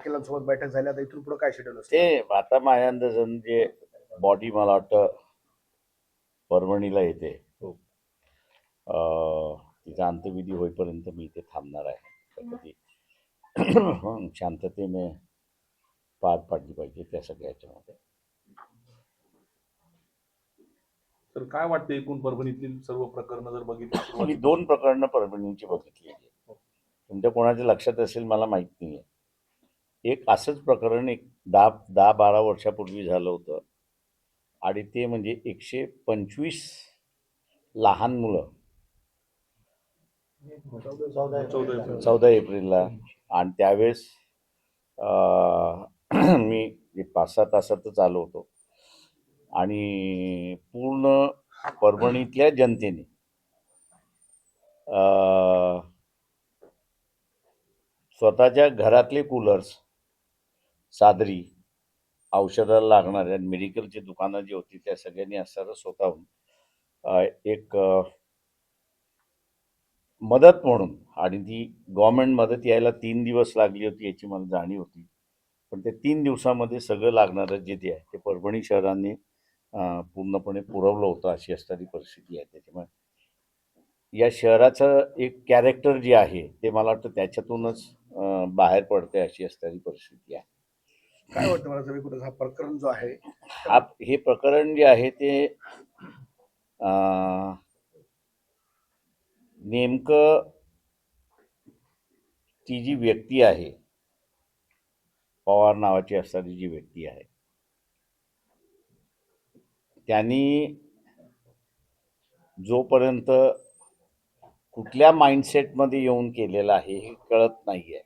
वकिलांसोबत बैठक झाली आता इथून पुढे काय शेड्यूल असतं? ते आता माझ्या अंदाजन जे बॉडी मला वाटतं परभणीला येते. हो. अं, तिचा अंत्यविधी होईपर्यंत मी इथे थांबणार आहे. तर शांततेने पार पाडली पाहिजे त्या सगळ्या याच्यामध्ये. तर काय वाटतं एकूण परभणीतील सर्व प्रकरणं जर बघितली? मी दोन प्रकरणं परभणीची बघितली तुमच्या कोणाच्या लक्षात असेल मला माहीत नाही आहे एक असंच प्रकरण एक दहा दहा बारा वर्षापूर्वी झालं होतं. आणि ते म्हणजे एकशे पंचवीस लहान मुलं. चौदा एप्रिलला. आणि त्यावेळेस अं, मी जे पाच सहा तासातच आलो होतो. आणि पूर्ण परभणीतल्या जनतेने स्वतःच्या घरातले कूलर्स सादरी औषधाला लागणाऱ्या मेडिकलची दुकानं जी होती त्या सगळ्यांनी असणारं स्वतःहून एक मदत म्हणून आणि ती गव्हर्मेंट मदत यायला तीन दिवस लागली होती याची मला जाणीव होती. पण ते तीन दिवसामध्ये सगळं लागणारं जे ते आहे ते परभणी शहराने पूर्णपणे पुरवलं होतं अशी असणारी परिस्थिती आहे. त्याच्यामुळे या शहराचं एक कॅरेक्टर जे आहे ते मला वाटतं त्याच्यातूनच बाहेर पडते अशी असणारी परिस्थिती आहे. काय वाटतं मला सगळी कुठं हा प्रकरण जो आहे? हा हे प्रकरण जे आहे ते नेमकं ती जी व्यक्ती आहे पवार नावाची असणारी जी व्यक्ती आहे त्यांनी जोपर्यंत कुठल्या माइंडसेटमध्ये येऊन केलेलं आहे हे कळत नाही आहे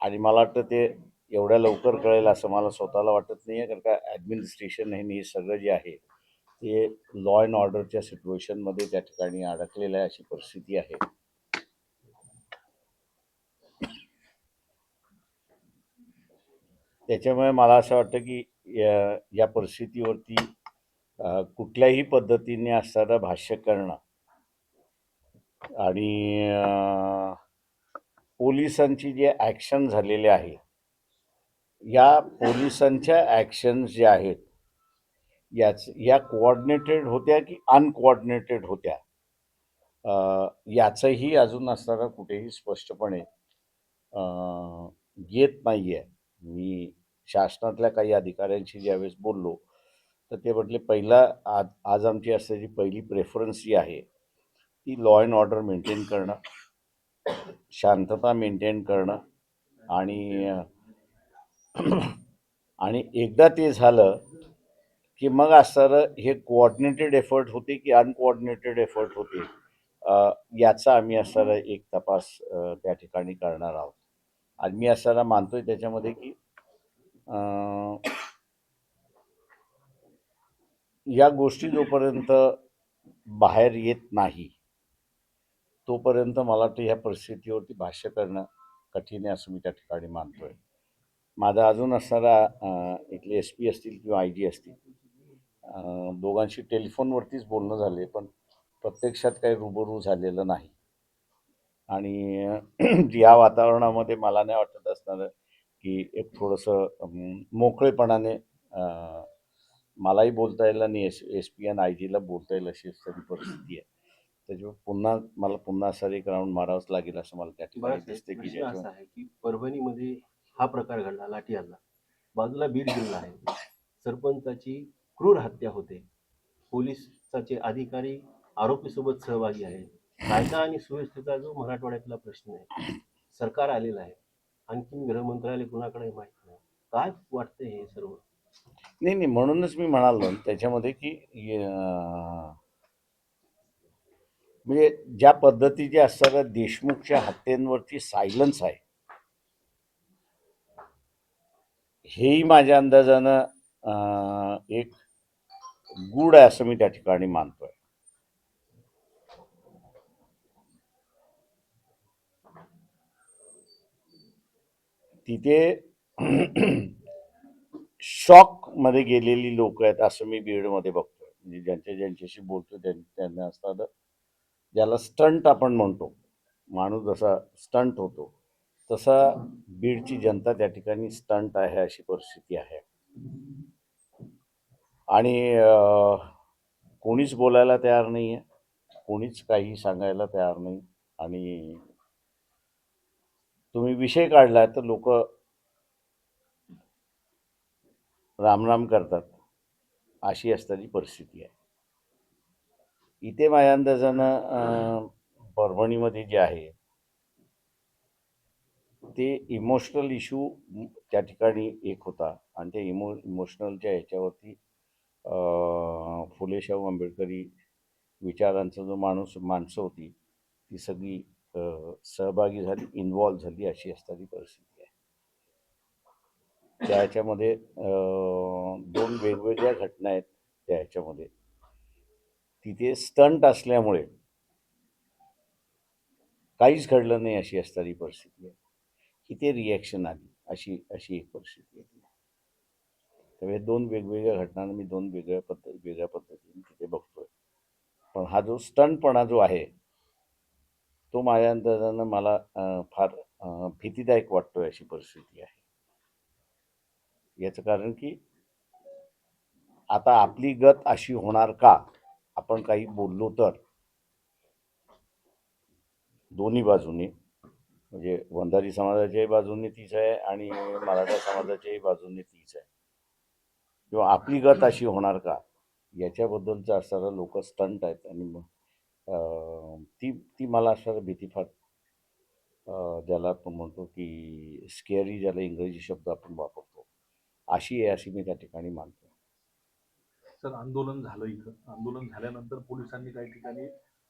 आणि मला वाटतं ते एवढ्या लवकर कळेल असं मला स्वतःला वाटत नाही आहे कारण का ॲडमिनिस्ट्रेशन हे हे सगळं जे आहे ते लॉ अँड ऑर्डरच्या सिच्युएशनमध्ये त्या ठिकाणी अडकलेलं आहे अशी परिस्थिती आहे. त्याच्यामुळे मला असं वाटतं की या या परिस्थितीवरती कुठल्याही पद्धतीने असणारं भाष्य करणं आणि पोलिसांची जे ॲक्शन झालेले आहे या पोलिसांच्या ॲक्शन्स ज्या आहेत याच या कोऑर्डिनेटेड होत्या की अनकोऑर्डिनेटेड होत्या? याचंही अजून असताना कुठेही स्पष्टपणे येत नाही आहे मी शासनातल्या काही अधिकाऱ्यांशी ज्यावेळेस बोललो तर ते म्हटले पहिला आज आज आमची असल्याची पहिली प्रेफरन्स जी आहे ती लॉ अँड ऑर्डर मेंटेन करणं शांतता मेंटेन करणं आणि आणि एकदा ते झालं की मग असणारं हे कोऑर्डिनेटेड एफर्ट होते की अनकोऑर्डिनेटेड एफर्ट होते? याचा आम्ही असणारा एक तपास त्या ठिकाणी करणार आहोत. आणि मी असणारा मानतोय त्याच्यामध्ये की या गोष्टी जोपर्यंत बाहेर येत नाही तोपर्यंत मला वाटतं ह्या परिस्थितीवरती भाष्य करणं कठीण आहे असं मी त्या ठिकाणी मानतोय. माझा अजून असणारा इथले एस पी असतील किंवा आय जी असतील दोघांशी टेलिफोनवरतीच बोलणं झाले पण प्रत्यक्षात काही रुबरू झालेलं नाही. आणि या वातावरणामध्ये मला नाही वाटत असणारं की एक थोडंसं मोकळेपणाने मलाही बोलता येईल आणि एस एस पी आणि आय जीला बोलता येईल अशी तरी परिस्थिती आहे. त्याच्यामुळे पुन्हा मला पुन्हा सर एक राऊंड मारावंच लागेल असं मला त्या ठिकाणी दिसते असा की परभणीमध्ये हा प्रकार घडला लाठी हल्ला. बाजूला बीड जिल्हा आहे. सरपंचाची क्रूर हत्या होते. पोलिसाचे अधिकारी आरोपीसोबत सहभागी आहे कायदा आणि सुव्यवस्थेचा जो मराठवाड्यातला प्रश्न आहे सरकार आलेलं आहे. आणखी गृहमंत्रालय कुणाकडे माहीत नाही. काय वाटतंय हे सर्व? नाही नाही म्हणूनच मी म्हणालो त्याच्यामध्ये की म्हणजे ज्या पद्धतीचे असणाऱ्या देशमुखच्या हत्येंवरची सायलन्स आहे हेही माझ्या अंदाजानं एक गुड आहे असं मी त्या ठिकाणी मानतोय. तिथे शॉकमध्ये गेलेली लोक आहेत असं मी बीडमध्ये बघतोय. म्हणजे ज्यांच्या ज्यांच्याशी बोलतो त्यां- त्यांना असतात ज्याला स्टंट आपण म्हणतो. माणूस जसा स्टंट होतो तसा बीडची जनता त्या ठिकाणी स्टंट आहे अशी परिस्थिती आहे. आणि कोणीच बोलायला तयार नाही आहे कोणीच काही सांगायला तयार नाही. आणि तुम्ही विषय काढला तर लोक रामराम करतात. अशी असताची परिस्थिती आहे. इथे माझ्या अंदाजानं परभणीमध्ये जे आहे ते इमोशनल इश्यू त्या ठिकाणी एक होता. आणि त्या इमो इमोशनलच्या ह्याच्यावरती अं, फुले शाहू आंबेडकरी विचारांचा जो माणूस माणसं होती ती सगळी सहभागी झाली इन्व्हॉल्व झाली अशी असणारी परिस्थिती आहे. त्या ह्याच्यामध्ये दोन वेगवेगळ्या घटना आहेत त्या ह्याच्यामध्ये. तिथे स्टंट असल्यामुळे काहीच घडलं नाही अशी असणारी परिस्थिती आहे. इथे रिॲक्शन आली अशी अशी एक परिस्थिती येते त्यामुळे दोन वेगवेगळ्या घटनांना मी दोन वेगळ्या पद्धत वेगळ्या पद्धतीने तिथे बघतोय. पण हा जो स्टंटपणा जो आहे तो माझ्या अंदाजानं मला फार भीतीदायक वाटतोय अशी परिस्थिती आहे. याचं कारण की आता आपली गत अशी होणार का आपण काही बोललो तर दोन्ही बाजूने म्हणजे वंधारी समाजाच्याही बाजूने तीच आहे आणि मराठा समाजाच्याही बाजूने तीच आहे. किंवा आपली गत अशी होणार का? याच्याबद्दलचं असणारं लोक स्टंट आहेत आणि मग अं, ती ती मला असणारं भीती फार ज्याला आपण म्हणतो की स्केअरी ज्याला इंग्रजी शब्द आपण वापरतो. अशी आहे अशी मी त्या ठिकाणी मानतो. सर आंदोलन झालं इथं. आंदोलन झाल्यानंतर पोलिसांनी काही ठिकाणी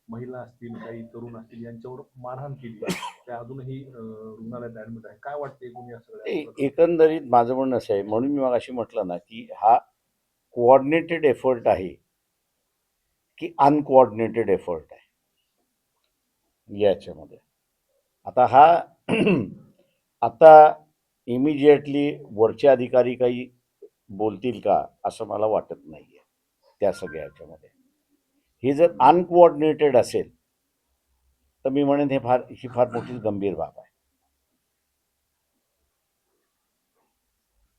महिला असतील काही तरुण असतील यांच्यावर मारहाण केली त्या अजूनही रुग्णालयात ऍडमिट आहे. काय वाटते एकूण या सगळ्या ए- एकंदरीत माझं म्हणणं असं आहे म्हणून मी अशी म्हटलं ना की हा कोऑर्डिनेटेड एफर्ट आहे की अनकोऑर्डिनेटेड एफर्ट आहे. याच्यामध्ये. आता हा आता इमिजिएटली वरचे अधिकारी काही बोलतील का असं मला वाटत नाही आहे त्या सगळ्या ह्याच्यामध्ये हे जर अनकोऑर्डिनेटेड असेल तर मी म्हणेन हे फार ही फार मोठी गंभीर बाब आहे.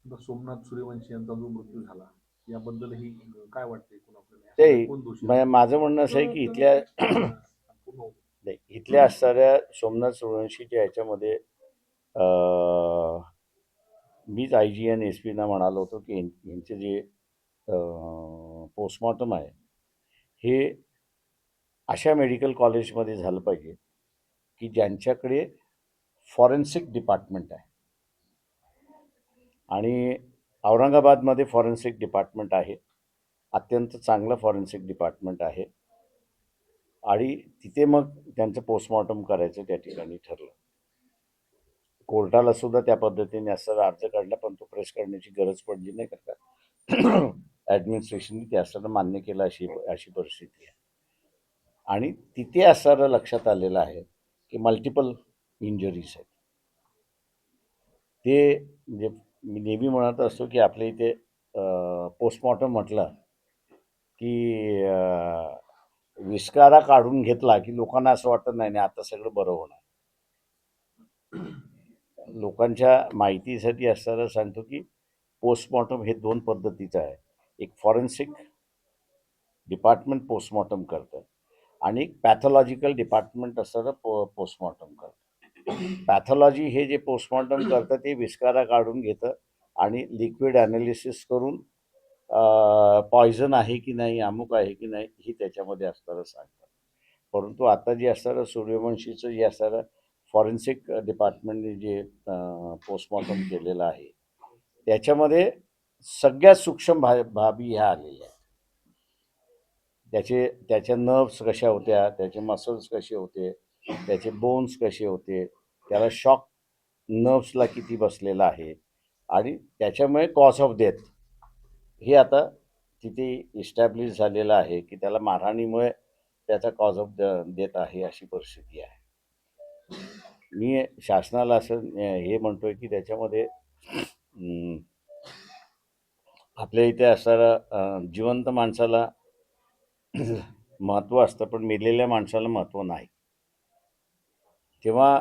सोमनाथ सूर्यवंशी यांचा जो मृत्यू झाला याबद्दलही काय वाटते ते माझं म्हणणं असं आहे की इथल्या इथल्या असणाऱ्या सोमनाथ सूर्यवंशीच्या ह्याच्यामध्ये मीच आय जी एन एस पीना म्हणालो होतो की यांचे जे पोस्टमॉर्टम आहे हे अशा मेडिकल कॉलेजमध्ये झालं पाहिजे की ज्यांच्याकडे फॉरेन्सिक डिपार्टमेंट आहे. आणि औरंगाबादमध्ये फॉरेन्सिक डिपार्टमेंट आहे. अत्यंत चांगलं फॉरेन्सिक डिपार्टमेंट आहे. आणि तिथे मग त्यांचं पोस्टमॉर्टम करायचं त्या ठिकाणी ठरलं. कोर्टाला सुद्धा त्या पद्धतीने असा अर्ज काढला पण तो प्रेस करण्याची गरज पडली नाही का? ॲडमिनिस्ट्रेशनने ते असताना मान्य केलं अशी अशी परिस्थिती आहे. आणि तिथे असणारं लक्षात आलेलं आहे की मल्टिपल इंजुरीज आहेत. ते म्हणजे मी नेहमी म्हणत असतो की आपल्या इथे पोस्टमॉर्टम म्हटलं की विस्कारा काढून घेतला की लोकांना असं वाटत नाही नाही आता सगळं बरं होणार. लोकांच्या माहितीसाठी असताना सांगतो की पोस्टमॉर्टम हे दोन पद्धतीचं आहे. एक फॉरेन्सिक डिपार्टमेंट पोस्टमॉर्टम करतं. आणि पॅथॉलॉजिकल डिपार्टमेंट असताना पो पोस्टमॉर्टम करतं. पॅथॉलॉजी हे जे पोस्टमॉर्टम करतं ते विस्कारा काढून घेतं आणि लिक्विड ॲनालिसिस करून पॉयझन आहे की नाही अमुक आहे की नाही ही त्याच्यामध्ये असणारं सांगतात. परंतु आता जे असणारं सूर्यवंशीचं जे असणारं फॉरेन्सिक डिपार्टमेंटने जे पोस्टमॉर्टम केलेलं आहे त्याच्यामध्ये सगळ्यात सूक्ष्म भा बाबी ह्या आलेल्या आहेत. त्याचे त्याच्या नर्व्स कशा होत्या त्याचे मसल्स कसे होते त्याचे बोन्स कसे होते त्याला शॉक नर्व्सला किती बसलेला आहे आणि त्याच्यामुळे कॉज ऑफ डेथ हे आता तिथे इस्टॅब्लिश झालेलं आहे की त्याला मारहाणीमुळे त्याचा कॉज ऑफ डेथ आहे अशी परिस्थिती आहे. मी शासनाला असं हे म्हणतोय की त्याच्यामध्ये आपल्या इथे असणारा जिवंत माणसाला महत्त्व असतं पण मेलेल्या माणसाला महत्त्व नाही. तेव्हा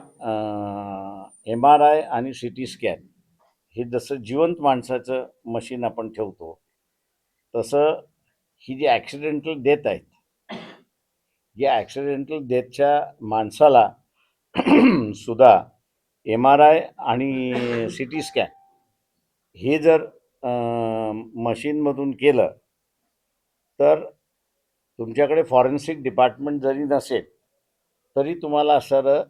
एम आर आय आणि सी टी स्कॅन हे जसं जिवंत माणसाचं मशीन आपण ठेवतो तसं ही जी ॲक्सिडेंटल डेथ आहेत या ॲक्सिडेंटल डेथच्या माणसाला सुद्धा एम आर आय आणि सी टी स्कॅन हे जर मशीनमधून केलं तर तुमच्याकडे फॉरेन्सिक डिपार्टमेंट जरी नसेल तरी तुम्हाला असणारं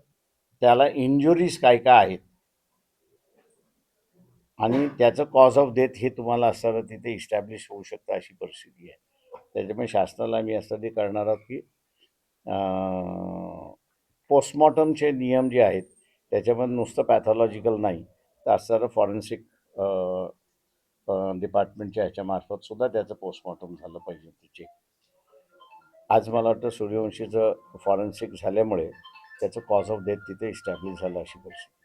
त्याला इंजुरीज काय काय आहेत? आणि त्याचं कॉज ऑफ डेथ हे तुम्हाला असणारं तिथे इस्टॅब्लिश होऊ शकतं अशी परिस्थिती आहे. त्याच्यामुळे शासनाला आम्ही असं ते करणार आहोत की पोस्टमॉर्टमचे नियम जे आहेत त्याच्यामध्ये नुसतं पॅथॉलॉजिकल नाही. तर असणारं फॉरेन्सिक डिपार्टमेंटच्या ह्याच्यामार्फत सुद्धा त्याचं पोस्टमॉर्टम झालं पाहिजे तिचे आज मला वाटतं सूर्यवंशीचं फॉरेन्सिक झाल्यामुळे त्याचं कॉज ऑफ डेथ तिथे इस्टॅब्लिश झालं अशी परिस्थिती.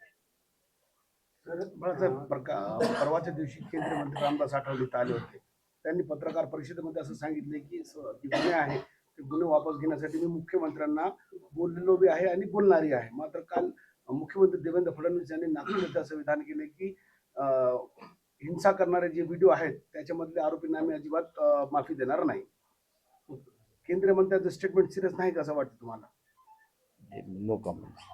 तर प्रका परवाच्या दिवशी केंद्रीय मंत्री रामदास आठवले इथं आले होते. त्यांनी पत्रकार परिषदेमध्ये असं सांगितले की गुन्हे आहे. ते गुन्हे वापस घेण्यासाठी मी मुख्यमंत्र्यांना बोललेलो बी आहे आणि बोलणारी आहे. मात्र काल मुख्यमंत्री देवेंद्र फडणवीस यांनी नागपूर असं विधान केले की हिंसा करणारे जे व्हिडिओ आहेत त्याच्यामधले आरोपींना आम्ही अजिबात माफी देणार नाही. केंद्रीय मंत्र्यांचं स्टेटमेंट सिरियस नाही का? असं वाटतं तुम्हाला. नो कमेंट्स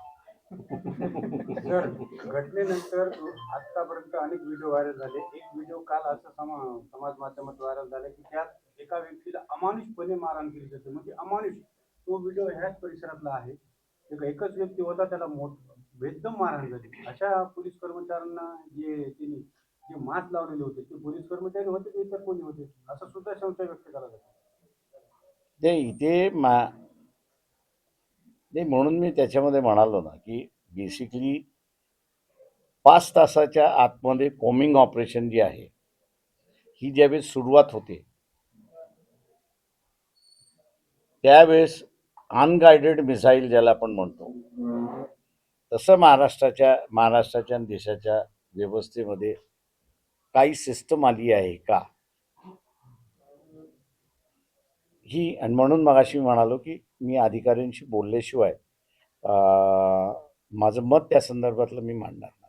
सर घटनेनंतर आतापर्यंत अनेक व्हिडिओ व्हायरल झाले. एक व्हिडिओ काल असं समा समाज माध्यमात व्हायरल झाला की त्यात एका व्यक्तीला अमानुषपणे मारहाण केली जाते. म्हणजे अमानुष तो व्हिडिओ ह्याच परिसरातला आहे. एक एकच व्यक्ती होता त्याला मोठ बेदम मारहाण झाली. अशा पोलीस कर्मचाऱ्यांना जे त्यांनी जे मास्क लावलेले होते ते पोलीस कर्मचारी होते ते इतर कोणी होते? असं सुद्धा संशय व्यक्त केला जातो ते इथे मा नाही म्हणून मी त्याच्यामध्ये म्हणालो ना की बेसिकली पाच तासाच्या आतमध्ये कोमिंग ऑपरेशन जी आहे ही ज्यावेळेस सुरुवात होते त्यावेळेस अनगायडेड मिसाईल ज्याला आपण म्हणतो तसं महाराष्ट्राच्या महाराष्ट्राच्या आणि देशाच्या व्यवस्थेमध्ये काही सिस्टम आली आहे का? ही आणि म्हणून मगाशी मी म्हणालो की मी अधिकाऱ्यांशी बोलल्याशिवाय माझं मत त्या संदर्भातलं मी मांडणार नाही.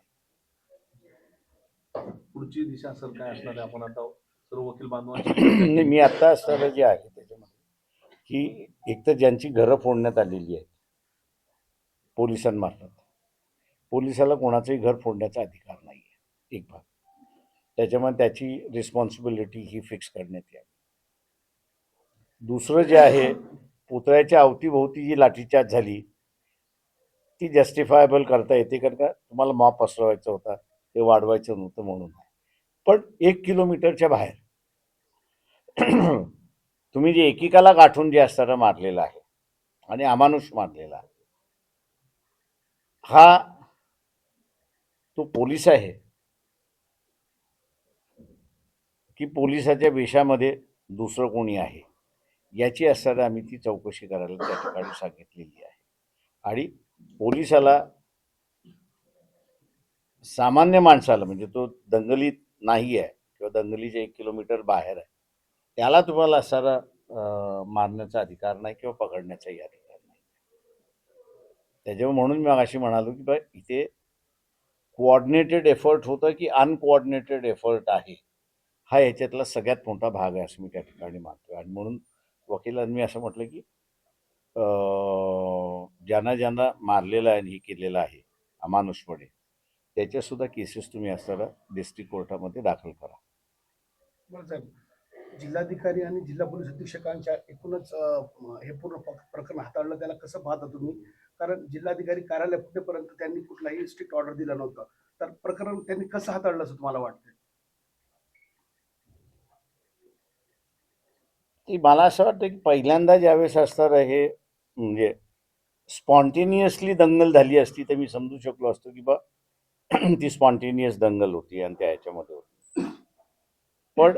पुढची दिशा सर काय असणार आहे? आपण आता सर्व वकील बांधवांची मी आत्ता असणारं जे आहे त्याच्यामध्ये की एकतर ज्यांची घरं फोडण्यात आलेली आहेत पोलिसांमार्फत पोलिसाला कोणाचंही घर फोडण्याचा अधिकार नाही आहे एक भाग. त्याच्यामुळे त्याची रिस्पॉन्सिबिलिटी ही फिक्स करण्यात यावी. दुसरं जे आहे पुतळ्याच्या अवतीभोवती जी लाठीचार्ज झाली ती जस्टिफायबल करता येते कारण का तुम्हाला मॉप पसरवायचा होता ते वाढवायचं नव्हतं म्हणून. पण एक किलोमीटरच्या बाहेर तुम्ही जे एकेकाला गाठून जे असताना मारलेला आहे आणि अमानुष मारलेला आहे हा तो पोलीस आहे की पोलिसाच्या वेशामध्ये दुसरं कोणी आहे? याची असताना आम्ही ती चौकशी करायला त्या ठिकाणी सांगितलेली आहे. आणि पोलिसाला सामान्य माणसाला म्हणजे तो दंगलीत नाही आहे किंवा दंगलीच्या एक किलोमीटर बाहेर आहे त्याला तुम्हाला असारा मारण्याचा अधिकार नाही किंवा पकडण्याचाही अधिकार नाही. त्याच्यामुळे म्हणून मी अशी म्हणालो की बा इथे कोऑर्डिनेटेड एफर्ट होतं की अनकोऑर्डिनेटेड एफर्ट आहे. हा याच्यातला सगळ्यात मोठा भाग आहे असं मी त्या ठिकाणी मानतो आणि म्हणून वकिलांनी असं म्हटलं की ज्यांना ज्यांना मारलेलं आहे आणि हे केलेलं आहे अमानुषपणे त्याच्यासुद्धा केसेस तुम्ही असताना डिस्ट्रिक्ट कोर्टामध्ये दाखल करा. साहेब जिल्हाधिकारी आणि जिल्हा पोलीस अधीक्षकांच्या एकूणच हे पूर्ण प्रकरण हाताळलं त्याला कसं पाहता तुम्ही? कारण जिल्हाधिकारी कार्यालय फुटेपर्यंत त्यांनी कुठलाही स्ट्रिक्ट ऑर्डर दिला नव्हता. तर प्रकरण त्यांनी कसं हाताळलं असं तुम्हाला वाटतं की मला असं वाटतं की पहिल्यांदा ज्यावेळेस असणार हे म्हणजे स्पॉन्टेनियसली दंगल झाली असती तर मी समजू शकलो असतो की बा ती स्पॉन्टेनियस दंगल होती आणि त्या ह्याच्यामध्ये होती. पण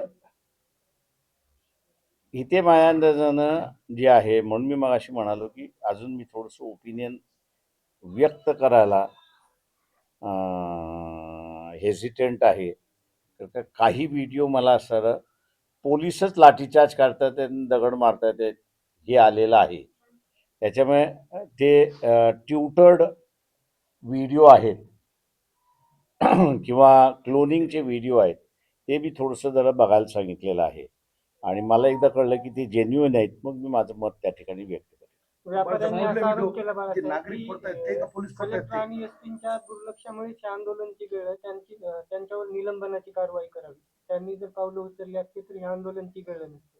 इथे माझ्या अंदाजानं जे आहे म्हणून मी मग अशी म्हणालो की अजून मी थोडंसं ओपिनियन व्यक्त करायला हेजिटेंट आहे. तर काही व्हिडिओ मला असं पोलीसच लाठीचार्ज करतात आणि दगड मारतात आहेत हे आलेलं आहे. त्याच्यामुळे ते ट्युटर्ड व्हिडिओ आहेत. किंवा क्लोनिंगचे व्हिडिओ आहेत. ते मी थोडंसं जरा बघायला सांगितलेलं आहे. आणि मला एकदा कळलं की ते जेन्युइन आहेत. मग मी माझं मत त्या ठिकाणी व्यक्त करेन दुर्लक्षामुळे आंदोलनची त्यांच्यावर निलंबनाची कारवाई करावी. त्यांनी जर पावलं उचलली असती तर हे आंदोलनची वेळ नसते.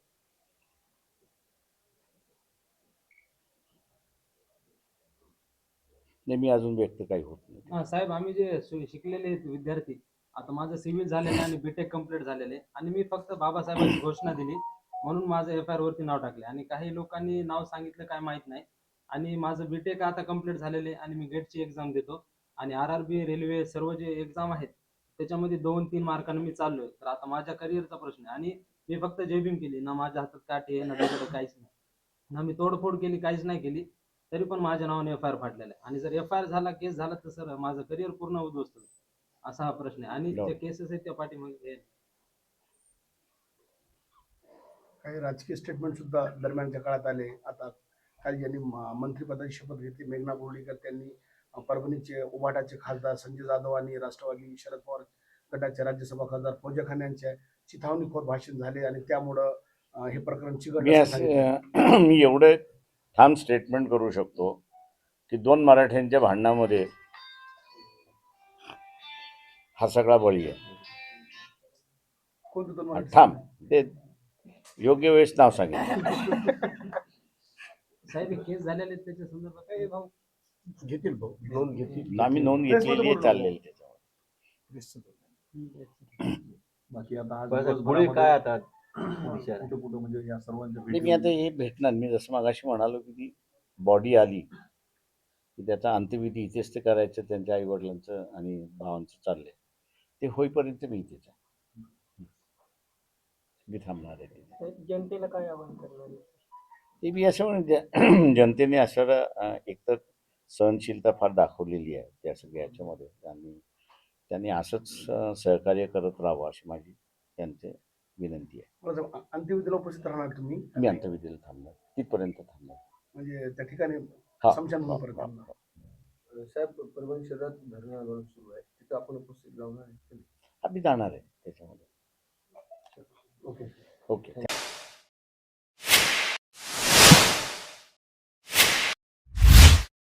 नाही मी अजून व्यक्त काही होत नाही. हा साहेब आम्ही जे शि- शिकलेले आहेत विद्यार्थी आता माझं सिव्हिल झालेलं आहे आणि बीटेक कंप्लीट झालेले आणि मी फक्त बाबासाहेबांची घोषणा दिली म्हणून माझं एफ आय आर वरती नाव टाकले आणि काही लोकांनी नाव सांगितलं काय माहीत नाही. आणि माझं बीटेक आता कंप्लीट झालेलं आहे आणि मी गेटची एक्झाम देतो. आणि आर आर बी रेल्वे सर्व जे एक्झाम आहेत त्याच्यामध्ये दोन तीन मार्काने मी चाललोय. तर आता माझ्या करिअरचा प्रश्न आहे. आणि मी फक्त जेबिंग केली. ना माझ्या हातात काठी आहे ना दगड काहीच नाही. ना मी तोडफोड केली काहीच नाही केली. तरी पण माझ्या नावाने एफ आय आर फाटलेला आहे. आणि जर एफ आय आर झाला केस झाला तर सर माझं करिअर पूर्ण उद्ध्वस्त होईल. असा हा प्रश्न आहे. आणि No. ते केसेस आहेत त्या पाठीमागे हे. काही राजकीय स्टेटमेंट सुद्धा दरम्यानच्या काळात आले. आता काही ज्यांनी म- मंत्रिपदाची शपथ घेतली मेघना बोर्डीकर त्यांनी परभणीचे उबाटाचे खासदार संजय जाधव आणि राष्ट्रवादी शरद पवार गटाचे राज्यसभा खासदार फौजा खान यांच्या चिथावणीखोर भाषण झाले आणि त्यामुळं हे प्रकरण. असं मी एवढे ठाम स्टेटमेंट करू शकतो की दोन मराठ्यांच्या भांडणामध्ये हा सगळा बळी आहे. थांब ते योग्य वेळेस नाव सांगितलं. साहेब हे केस झालेले आहेत त्याच्या संदर्भात. काही भाऊ घेतील भाऊ. नोंद घेतील. आम्ही नोंद घेतलेली आहे चाललेली त्याच्यावर. बाकी आता आज बाळासाहेब, पुढे काय आता? दिवसभरामध्ये कुठं कुठं म्हणजे या सर्वांच्या नाही, मी आता हे भेटणार मी जसं मागाशी म्हणालो की ती बॉडी आली की त्याचा अंत्यविधी इथेच ते करायचं त्यांच्या आईवडिलांचं आणि भावांचं चाललंय. ते होईपर्यंत मी इथेच आहे मी थांबणार आहे तिथे. जनतेला काय आवाहन करणार? आहे? ते मी असं म्हणेन ज्या- जनतेने असं एकतर सहनशीलता फार दाखवलेली आहे त्या सगळ्या याच्यामध्ये. आणि त्यांनी असंच सहकार्य करत राहावं अशी माझी त्यांचे विनंती आहे. अंत्यविधीला उपस्थित राहणार तुम्ही? मी अंत्यविधीला थांबणार. तिथपर्यंत थांबणार. म्हणजे त्या ठिकाणी. साहेब परभणी शहरात धरणं आंदोलन सुरू आहे. तिथं आपण उपस्थित राहणार आहे आम्ही जाणार आहे त्याच्यामध्ये. ओके. ओके.